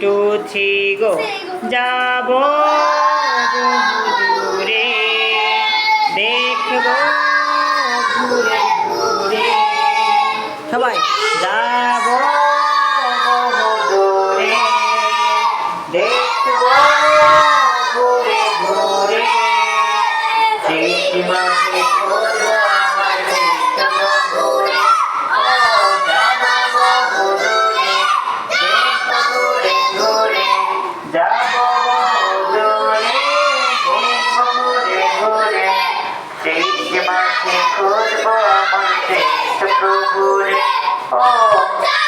To go যাব দূরে দেখব ঘুরে ঘুরে। সবাই যাব দূরে দেখব ঘুরে ঘুরে। সীমাকে দেখব ঘুরে ও দেখব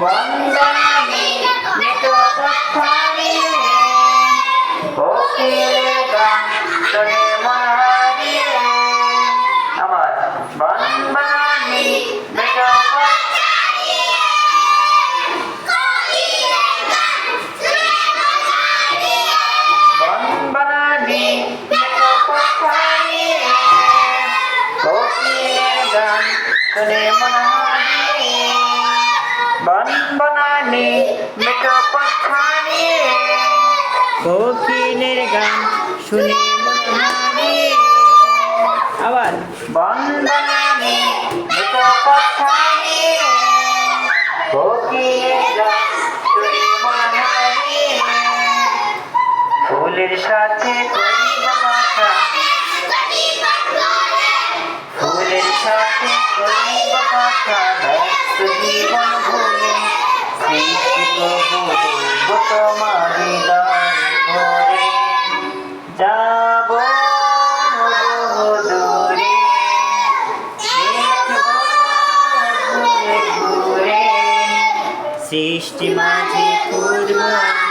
বন্ধনী মৃত কথাই কোকিলা গান শোনে মারিয়ে আমার বন্ধনী মৃত কথাই বনবনানি বনবনানি মেটো কথানি কোকিলের গান শুনে মনানি আবার। বনবনানি মেটো কথানি কোকিলের গান শুনে ফুলের সাথে সৃষ্টি মাঝে খুঁজব